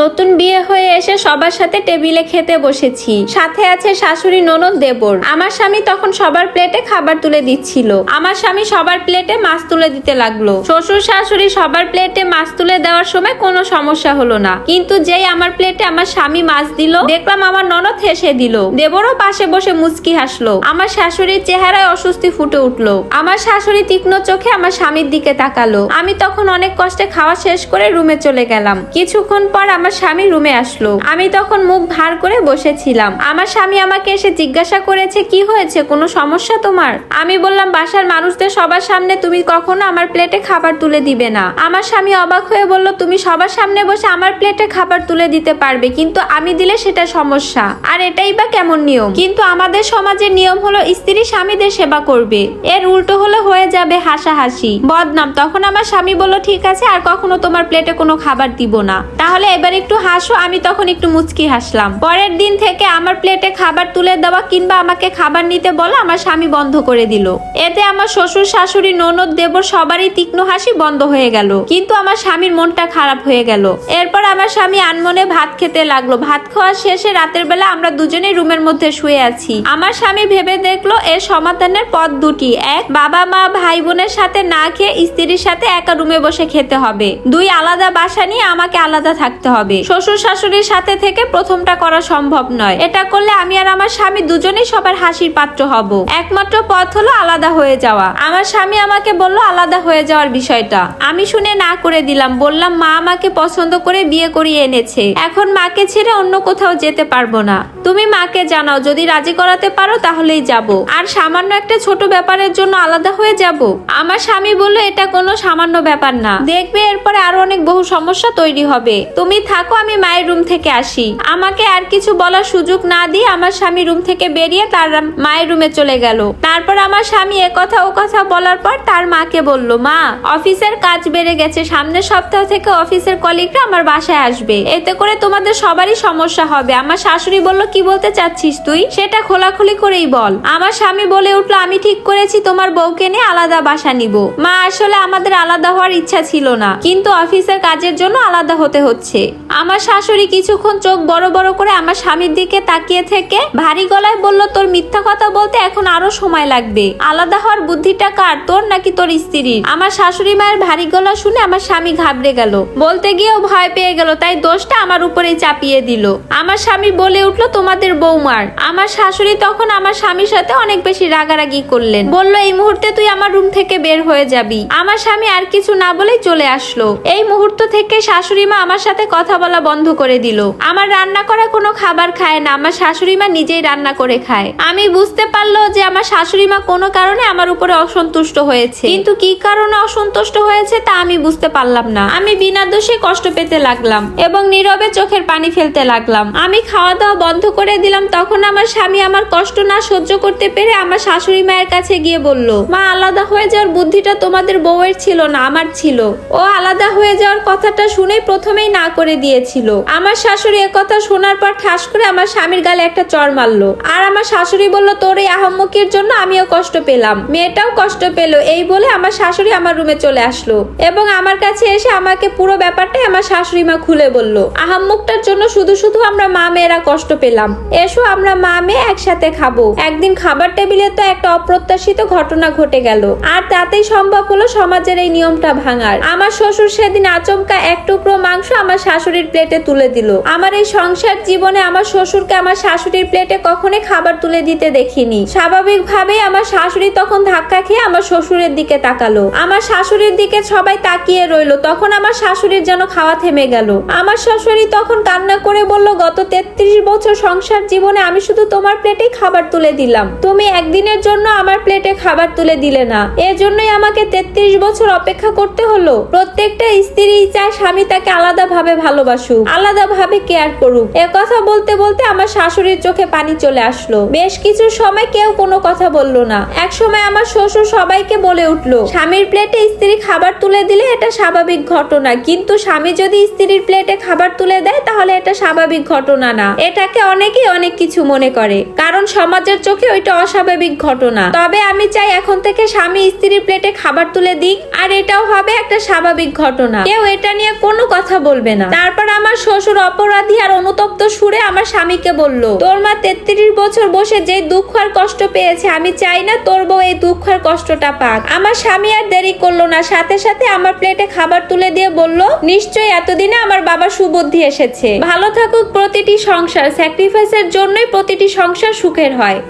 নতুন বিয়ে হয়ে এসে সবার সাথে টেবিলে খেতে বসেছি। সাথে আছে শাশুড়ি ননদ দেবর। আমার স্বামী তখন সবার প্লেটে খাবার তুলে দিচ্ছিল। আমার স্বামী সবার প্লেটে মাছ তুলে দিতে লাগল। শ্বশুর শাশুড়ি সবার প্লেটে মাছ তুলে দেওয়ার সময় কোনো সমস্যা হলো না। কিন্তু যেই আমার প্লেটে আমার স্বামী মাছ দিল, দেখলাম আমার ননদ হেসে দিল। দেবরও পাশে বসে মুচকি হাসলো। আমার শাশুড়ির চেহারায় অস্বস্তি ফুটে উঠল। আমার শাশুড়ি তীক্ষ্ণ চোখে আমার স্বামীর দিকে তাকালো। আমি তখন অনেক কষ্টে খাওয়া শেষ করে রুমে চলে গেলাম। কিছুক্ষণ পর আমার স্বামী রুমে আসলো। আমি তখন মুখ ভার করে বসেছিলাম। আমার স্বামী আমাকে এসে জিজ্ঞাসা করেছে, কি হয়েছে? কোনো সমস্যা তোমার? আমি বললাম, বাসার মানুষদের সবার সামনে তুমি কখনো আমার প্লেটে খাবার তুলে দিবে না। আমার স্বামী অবাক হয়ে বলল, তুমি সবার সামনে বসে আমার প্লেটে খাবার তুলে দিতে পারবে, কিন্তু আমি দিলে সেটা সমস্যা। আর এটাই বা কেমন নিয়ম? কিন্তু আমাদের সমাজের নিয়ম হলো, স্ত্রী স্বামীদের সেবা করবে। এর উল্টো হলে, হয়ে যাবে হাসাহাসি। বদনাম। তখন আমার স্বামী বলল, ঠিক আছে, আর কখনো তোমার প্লেটে কোনো খাবার দিব না। তাহলে এবার একটু হাসো, আমি তখন একটু মুচকি হাসলাম। পরের দিন থেকে আমার প্লেটে খাবার তুলে দেওয়া কিংবা আমাকে খাবার নিতে বলা আমার স্বামী বন্ধ করে দিল। এতে আমার শ্বশুর, শাশুড়ি, ননদ, দেবর সবারই তীক্ষ্ণ হাসি বন্ধ হয়ে গেল। কিন্তু আমার স্বামীর মনটা খারাপ হয়ে গেল। এরপর আমার স্বামী আনমনে ভাত খেতে লাগল। ভাত খাওয়া শেষে রাতের বেলা আমরা দুজনেই রুমের মধ্যে শুয়ে আছি। আমার স্বামী ভেবে দেখল এর সমাধানের পথ দুটি। এক, বাবা, মা, ভাই বোনের সাথে না খেয়ে স্ত্রীর সাথে একা রুমে বসে খেতে হবে। দুই, আলাদা বাসা নিয়ে আমাকে আলাদা থাকতে হবে। শ্বশুর শাশুড়ির সাথে থেকে প্রথমটা করা সম্ভব নয়। এটা করলে আমি আর আমার স্বামী দুজনেই সবার হাসির পাত্র হব। একমাত্র পথ হলো আলাদা হয়ে যাওয়া। আমার স্বামী আমাকে বলল, আলাদা হয়ে যাওয়ার বিষয়টা। আমি শুনে না করে দিলাম। বললাম, মা আমাকে পছন্দ করে বিয়ে করিয়ে এনেছে। এখন মাকে ছেড়ে অন্য কোথাও যেতে পারব না। তুমি মাকে জানাও, যদি রাজি করাতে পারো তাহলেই যাব। আর সামান্য একটা ছোট ব্যাপারের জন্য আলাদা হয়ে যাব? আমার স্বামী বলল, এটা কোনো সামান্য ব্যাপার না। দেখবে এরপরে আরও অনেক বহু সমস্যা তৈরি হবে। তুমি থাকো, আমি মায়ের রুম থেকে আসি। আমাকে আর কিছু বলার সুযোগ না দিয়ে আমার স্বামী রুম থেকে বেরিয়ে তার মায়ের রুমে চলে গেল। তারপর আমার স্বামী কথা ও কথা বলার পর তার মাকে বলল, মা, অফিসের কাজ বেড়ে গেছে। সামনের সপ্তাহ থেকে অফিসের কলিগরা আমার বাসায় আসবে। এতে করে তোমাদের সবারই সমস্যা হবে। আমার শাশুড়ি বলল, কি বলতে চাচ্ছিস তুই? সেটা খোলাখুলি করেই বল। আমার স্বামী বলে উঠল, আমি ঠিক করেছি, তোমার বউকে নিয়ে আলাদা বাসা নিব। মা, আসলে আমাদের আলাদা হওয়ার ইচ্ছা ছিল না, কিন্তু অফিসের কাজের জন্য আলাদা হতে হচ্ছে। আমার শাশুড়ি কিছুক্ষণ চোখ বড় বড় করে আমার স্বামীর দিকে তাকিয়ে থেকে ভারী গলায় বলল, তোর মিথ্যা কথা বলতে এখন আরও সময় লাগবে। আলাদা হওয়ার বুদ্ধিটা কার, তোর নাকি তোর স্ত্রীর? আমার শাশুড়ি মায়ের ভারী গলা শুনে আমার স্বামী ঘাবড়ে গেল। বলতে গিয়েও ভয় পেয়ে গেল, তাই দোষটা আমার উপরেই চাপিয়ে দিল। আমার স্বামী বলে উঠল, তোমাদের বৌমার। আমার শাশুড়ি তখন আমার স্বামীর সাথে অনেক বেশি রাগারাগি করলেন। বলল, এই মুহূর্তে তুই আমার রুম থেকে বের হয়ে যাবি। আমার স্বামী আর কিছু না বলেই চলে আসলো। এই মুহূর্ত থেকে শাশুড়ি মা আমার সাথে কথা বলা বন্ধ করে দিল। আমার রান্না করা কোনো খাবার খায় না, আমার শাশুড়ি মা নিজেই রান্না করে খায়। আমি বুঝতে পারল যে আমার শাশুড়ি মা কোনো কারণে আমার উপরে অসন্তুষ্ট হয়েছে। কিন্তু কি কারণে অসন্তুষ্ট হয়েছে তা আমি বুঝতে পারলাম না। আমি বিনা দোষে কষ্ট পেতে লাগলাম এবং নীরবে চোখের পানি ফেলতে লাগলাম। আমি খাওয়া দাওয়া বন্ধ করে দিলাম, তখন আমার স্বামী আমার কষ্ট না সহ্য করতে পেরে আমার শাশুড়ি মায়ের কাছে গিয়ে বলল, মা, আলাদা হয়ে যাওয়ার বুদ্ধিটা তোমাদের বউয়ের ছিল না, আমার ছিল। ও, আলাদা হয়ে যাওয়ার কথাটা শুনেই প্রথমেই না করে দিয়েছিল। আমার শাশুড়ি কথা শোনার পর ঠাস করে আমার স্বামীর গালে একটা চর মারলো। আর আমার শাশুড়ি বলল, তোর এই আহম্মকির জন্য আমিও কষ্ট পেলাম। মেয়েটাও কষ্ট পেল। এই বলে আমার শাশুড়ি আমার রুমে চলে আসলো এবং আমার কাছে এসে আমাকে পুরো ব্যাপারটাই আমার শাশুড়ি মা খুলে বলল, আহাম্মুকটার জন্য শুধু শুধু আমরা মা মেয়েরা কষ্ট পেলাম। এসো আমরা মা মেয়ে একসাথে খাব। একদিন খাবার টেবিলে তো একটা অপ্রত্যাশিত ঘটনা ঘটে গেল। আর তাতেই সম্ভব হলো সমাজের এই নিয়মটা ভাঙার। আমার শ্বশুর সেদিন আচমকা এক টুকরো মাংস আমার শাশুড়ির প্লেটে তুলে দিল। আমার এই সংসার জীবনে আমার শ্বশুরকে আমার শাশুড়ির প্লেটে কখনোই খাবার তুলে দিতে দেখিনি। স্বাভাবিকভাবেই আমার শাশুড়ি তখন ধাক্কা খেয়ে আমার শ্বশুরের দিকে তাকালো। আমার শাশুড়ির দিকে সবাই তাকিয়ে রইল। তখন আমার শাশুড়ির যেন খাওয়া থেমে গেল। আমার শাশুড়ি তখন কান্না করে বলল, গত তেত্রিশ বছর সংসার জীবনে আমি শুধু তোমার প্লেটেই খাবার তুলে দিলাম। তুমি একদিনের জন্য আমার প্লেটে খাবার তুলে দিলে না। এজন্যই আমাকে তেত্রিশ বছর অপেক্ষা করতে হলো। প্রত্যেকটা স্ত্রী চায় স্বামী তাকে আলাদা ভাবে ভালোবাসুক। আলাদা ভাবে কেয়ার করুক। এ কথা বলতে বলতে আমার শাশুড়ির চোখে পানি চলে আসলো। বেশ কিছু সময় কেউ কোনো কথা বলল না। এক সময় আমার শ্বশুর সবাইকে বলে উঠল, স্বামীর প্লেটে স্ত্রী খাবার তুলে দিলে এটা স্বাভাবিক ঘটনা। কিন্তু স্বামী যদি স্ত্রীর প্লেটে খাবার তুলে দেয়, তাহলে এটা স্বাভাবিক ঘটনা না। এটাকে অনেকেই অনেক কিছু মনে করে। কারণ সমাজের চোখে ওইটা অস্বাভাবিক ঘটনা। তবে আমি চাই এখন থেকে স্বামী স্ত্রীর প্লেটে খাবার তুলে দিক, আর এটাও হবে একটা স্বাভাবিক ঘটনা। কেউ এটা নিয়ে কোনো কথা বলবে না। তারপর আমার শ্বশুর অপরাধী আর অনুতপ্ত সুরে আমার স্বামীকে বলল, তোর মা তেত্রিশ বছর বসে যে দুঃখ আর কষ্ট পেয়েছে, আমি চাই না তোর বউ এই দুঃখ আর কষ্টটা পাক। আমার স্বামী আর দেরি করল না। সাথে সাথে আমার প্লেটে খাবার তুলে দিয়ে বলল, নিশ্চয়ই এতদিনে আমার বাবা সুবুদ্ধি এসেছে। ভালো থাকুক প্রতিটি সংসার। স্যাক্রিফাইসের জন্যই প্রতিটি সংসার সুখের হয়।